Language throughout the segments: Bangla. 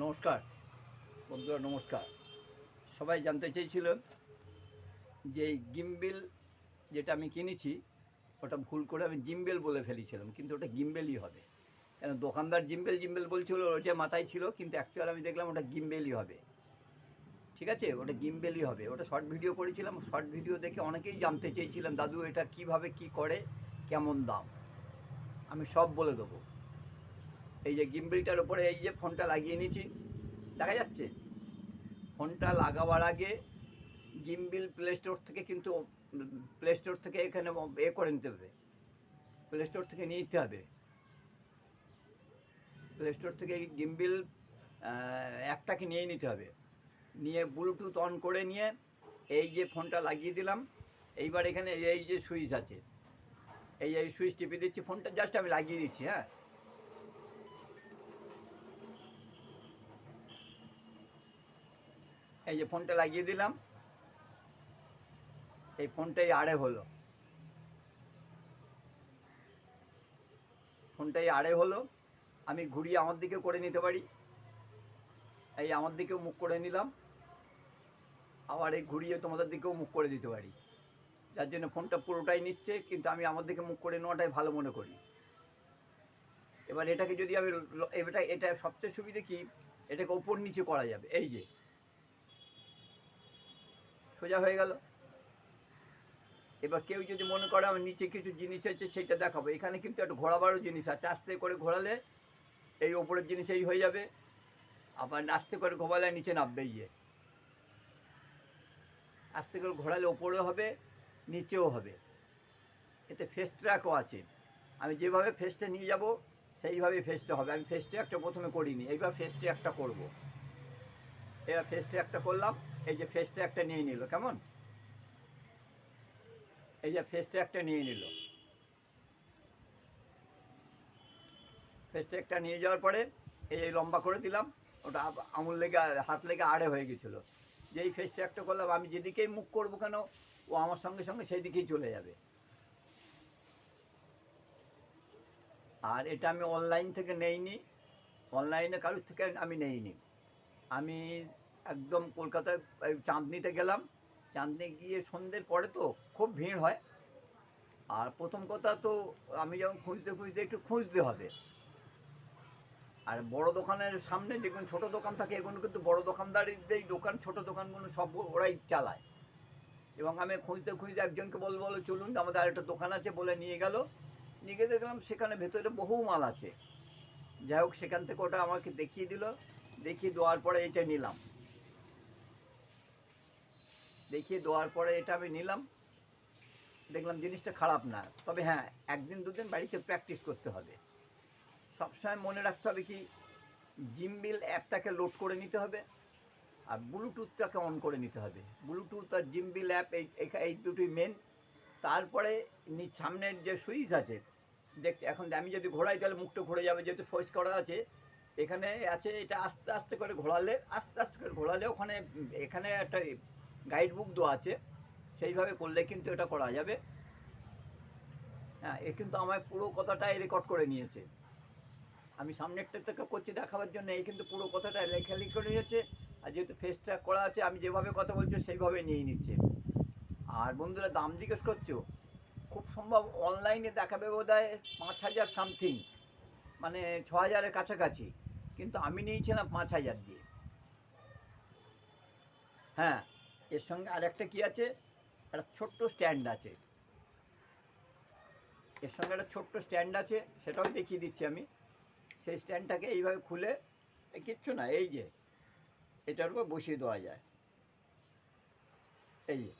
নমস্কার, বন্ধুরা নমস্কার। সবাই জানতে চেয়েছিল যে গিম্বেল যেটা আমি কিনেছি, ওটা ভুল করে আমি জিম্বেল বলে ফেলেছিলাম, কিন্তু ওটা গিম্বেলই হবে। কেন, দোকানদার জিম্বেল জিম্বেল বলছিল ওটা মাথায় ছিল, কিন্তু অ্যাকচুয়াল আমি দেখলাম ওটা গিম্বেলই হবে। ঠিক আছে? ওটা গিম্বেলই হবে। ওটা শর্ট ভিডিও করেছিলাম শর্ট ভিডিও দেখে অনেকেই জানতে চেয়েছিলাম দাদু এটা কীভাবে কি করে, কেমন দাম? আমি সব বলে দেবো। এই যে গিম্বেলটার উপরে এই যে ফোনটা লাগিয়ে নিয়েছি, দেখা যাচ্ছে? ফোনটা লাগাবার আগে গিম্বিল প্লে স্টোর থেকে কিন্তু প্লে স্টোর থেকে এখানে এ করে নিতে হবে। প্লে স্টোর থেকে নিয়ে নিতে হবে। প্লে স্টোর থেকে গিম্বিল অ্যাপটাকে নিয়ে নিতে হবে। নিয়ে ব্লুটুথ অন করে নিয়ে এই যে ফোনটা লাগিয়ে দিলাম। এইবার এখানে এই যে সুইচ আছে। এই এই সুইচ টিপে দিচ্ছি, ফোনটা জাস্ট আমি লাগিয়ে দিচ্ছি হ্যাঁ? এই যে ফোনটা লাগিয়ে দিলাম। এই ফোনটাই আড়ে হলো। ফোনটাই আড়ে হলো। আমি ঘুরিয়ে আমার দিকে করে নিতে পারি। এই আমার দিকেও মুখ করে নিলাম। আবার এই ঘুরিয়ে তোমাদের দিকেও মুখ করে দিতে পারি। যার জন্য ফোনটা পুরোটাই নিচ্ছে, কিন্তু আমি আমার দিকে মুখ করে নেওয়াটাই ভালো মনে করি। এবার এটাকে যদি আমি এটা এটা সবচেয়ে সুবিধে কি? এটাকে ওপর নিচে করা যাবে। এই যে সোজা হয়ে গেল। এবার কেউ যদি মনে করে আমার নিচে কিছু জিনিস আছে, সেটা দেখাবো। এখানে কিন্তু একটা ঘোরাবারও জিনিস আছে। আস্তে করে ঘোরালে এই ওপরের জিনিস এই হয়ে যাবে। আবার আস্তে করে ঘোরালে নিচে নামবে এই যে। আস্তে করে ঘোরালে ওপরেও হবে, নিচেও হবে। এতে ফেস ট্র্যাকও আছে। আমি যেভাবে ফেসটা নিয়ে যাব, সেইভাবে ফেসটা হবে। আমি ফেস ট্র্যাকটা প্রথমে করিনি, এইবার ফেস ট্র্যাকটা করব। এবার ফেস ট্র্যাকটা করলাম। এই যে ফেস ট্র্যাকটা নিয়ে নিল, কেমন? এই যে ফেস ট্র্যাকটা নিয়ে নিল। ফেস ট্র্যাকটা নিয়ে যাওয়ার পরে এই এই লম্বা করে দিলাম, ওটা আঙুল লেগে, হাত লেগে আড়ে হয়ে গেছিল। যেই ফেস ট্র্যাকটা করলাম, আমি যেদিকেই মুখ করব কেন, ও আমার সঙ্গে সঙ্গে সেই দিকেই চলে যাবে। আর এটা আমি অনলাইন থেকে নেইনি অনলাইনে কারোর থেকে আমি নেইনি। আমি একদম কলকাতায় চাঁদনিতে গেলাম। চাঁদনি গিয়ে সন্ধ্যের পরে তো খুব ভিড় হয়। আর প্রথম কথা তো আমি যখন খুঁজতে খুঁজতে একটু খুঁজতে হবে। আর বড় দোকানের সামনে যেগুলো ছোট দোকান থাকে, এগুলো কিন্তু বড় দোকানদারিদের দোকান, ছোট দোকানগুলো সব ওরাই চালায়। এবং আমি খুঁজতে খুঁজতে একজনকে বল বলো চলুন, আমাদের আরেকটা দোকান আছে বলে নিয়ে গেল। নিয়ে গিয়ে দেখলাম সেখানে ভেতরে বহু মাল আছে। যাই হোক, সেখান থেকে ওটা আমাকে দেখিয়ে দিল। দেখিয়ে দেওয়ার পরে এটা নিলাম। দেখিয়ে দেওয়ার পরে এটা আমি নিলাম। দেখলাম জিনিসটা খারাপ না। তবে হ্যাঁ একদিন দুদিন বাড়িতে প্র্যাকটিস করতে হবে। সবসময় মনে রাখতে হবে কি জিমবিল অ্যাপটাকে লোড করে নিতে হবে আর ব্লুটুথটাকে অন করে নিতে হবে। ব্লুটুথ আর জিমবিল অ্যাপ এই এই দুটোই মেন তারপরে সামনের যে সুইচ আছে, দেখ, এখন আমি যদি ঘোরাই তাহলে মুখটা ঘুরে যাবে, যেহেতু ফোর্স করা আছে। এখানে আছে এটা আস্তে আস্তে করে ঘোরালে, আস্তে আস্তে করে ঘোরালে ওখানে, এখানে একটা গাইড বুক দেওয়া আছে, সেইভাবে করলে কিন্তু এটা করা যাবে। হ্যাঁ এ কিন্তু আমার পুরো কথাটাই রেকর্ড করে নিয়েছে। আমি সামনেরটা থেকে করছি দেখাবার জন্য, এই কিন্তু পুরো কথাটা লেখালেখি করে নিয়েছে। আর যেহেতু ফেস ট্র্যাক করা আছে, আমি যেভাবে কথা বলছি সেইভাবে নিয়ে নিচ্ছে। আর বন্ধুরা, দাম জিজ্ঞেস করছ? খুব সম্ভব অনলাইনে দেখাবে বোধ হয় পাঁচ হাজার সামথিং মানে ছ হাজারের কাছাকাছি। কিন্তু আমি নিয়েছিলাম পাঁচ হাজার দিয়ে। হ্যাঁ এর সঙ্গে আরেকটা কি আছে? একটা ছোট্ট স্ট্যান্ড আছে। এর সঙ্গে একটা ছোট্ট স্ট্যান্ড আছে, সেটাও দেখিয়ে দিচ্ছি আমি। সেই স্ট্যান্ডটাকে এইভাবে খুলে কিচ্ছু না, এই যে, এটার উপর বসিয়ে দেওয়া যায়। এই যে,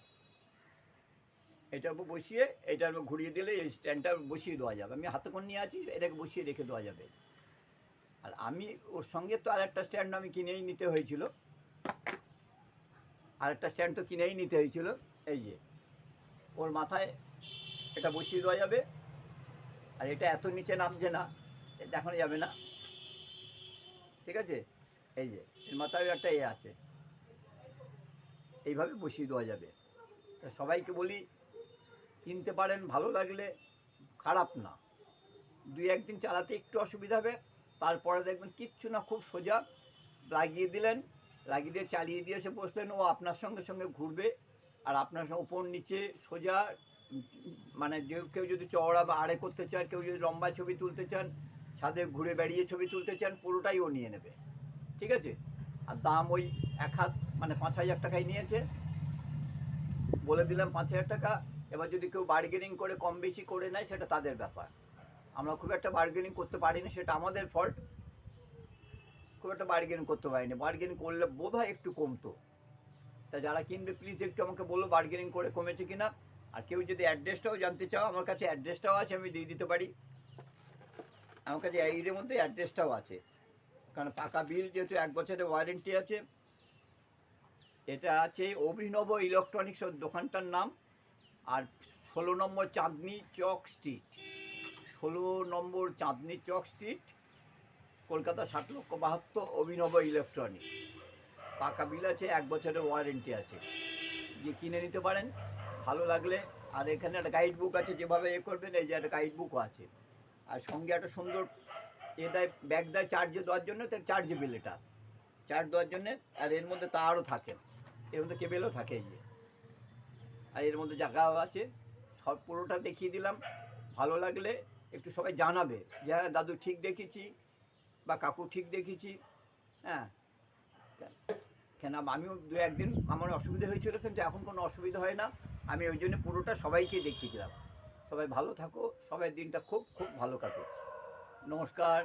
এটার উপর বসিয়ে, এটার উপর ঘুরিয়ে দিলে এই স্ট্যান্ডটা বসিয়ে দেওয়া যাবে। আমি হাতে করে নিয়ে আছি, এটাকে বসিয়ে রেখে দেওয়া যাবে। আর আমি ওর সঙ্গে তো আর একটা স্ট্যান্ড আমি কিনেই নিতে হয়েছিল। আরেকটা স্ট্যান্ড তো কিনেই নিতে হয়েছিল। এই যে, ওর মাথায় এটা বসিয়ে দেওয়া যাবে। আর এটা এত নিচে নামছে না দেখানো যাবে না। ঠিক আছে? এই যে, এর মাথায় একটা এ আছে। এইভাবে বসিয়ে দেওয়া যাবে। তা সবাইকে বলি, কিনতে পারেন, ভালো লাগলে, খারাপ না। দুই একদিন চালাতে একটু অসুবিধা হবে, তারপরে দেখবেন কিচ্ছু না, খুব সোজা লাগিয়ে দিলেন। লাগিয়ে দিয়ে চালিয়ে দিয়ে এসে বসলেন। ও আপনার সঙ্গে সঙ্গে ঘুরবে। আর আপনার সঙ্গে উপর নিচে সোজা মানে যে কেউ যদি চওড়া বা আড়ে করতে চান, কেউ যদি লম্বা ছবি তুলতে চান, ছাদে ঘুরে বেড়িয়ে ছবি তুলতে চান, পুরোটাই ও নিয়ে নেবে। ঠিক আছে? আর দাম ওই এক হাত মানে পাঁচ হাজার টাকায় নিয়েছে। বলে দিলাম পাঁচ হাজার টাকা। এবার যদি কেউ বার্গেনিং করে কম বেশি করে নেয়, সেটা তাদের ব্যাপার। আমরা খুব একটা বার্গেনিং করতে পারিনি, সেটা আমাদের ফল্ট খুব একটা বার্গেন করতে পারিনি। বার্গেনিং করলে বোধ হয় একটু কমতো। তা যারা কিনবে প্লিজ একটু আমাকে বলো বার্গেনিং করে কমেছে কিনা। আর কেউ যদি অ্যাড্রেসটাও জানতে চাও, আমার কাছে অ্যাড্রেসটাও আছে, আমি দিয়ে দিতে পারি। আমার কাছে এর মধ্যে অ্যাড্রেসটাও আছে। কারণ পাকা বিল যেহেতু এক বছরের ওয়ারেন্টি আছে, এটা আছে অভিনব ইলেকট্রনিক্স ওর দোকানটার নাম। আর ষোলো নম্বর চাঁদনি চক স্ট্রিট ষোলো নম্বর চাঁদনি চক স্ট্রিট কলকাতা সাত লক্ষ বাহাত্তর, অভিনব ইলেকট্রনিক পাকা বিল আছে, এক বছরের ওয়ারেন্টি আছে। গিয়ে কিনে নিতে পারেন, ভালো লাগলে। আর এখানে একটা গাইড বুক আছে, যেভাবে এ করবেন, এই যে একটা গাইড বুকও আছে। আর সঙ্গে একটা সুন্দর এ দেয় ব্যাগ দেয় চার্জে দেওয়ার জন্য, তার চার্জেবল এটা। চার্জ দেওয়ার জন্য, আর এর মধ্যে তারও থাকে। এর মধ্যে কেবেলও থাকে এই আর এর মধ্যে জায়গাও আছে। সব পুরোটা দেখিয়ে দিলাম। ভালো লাগলে একটু সবাই জানাবে যে হ্যাঁ দাদু ঠিক দেখেছি বা কাকু ঠিক দেখেছি হ্যাঁ। কেন আমিও দু একদিন আমার অসুবিধা হয়েছিল, কিন্তু এখন কোনো অসুবিধা হয় না। আমি ওই জন্য পুরোটা সবাইকে দেখিয়েছিলাম সবাই ভালো থাকো, সবাই দিনটা খুব খুব ভালো কাটুক। নমস্কার।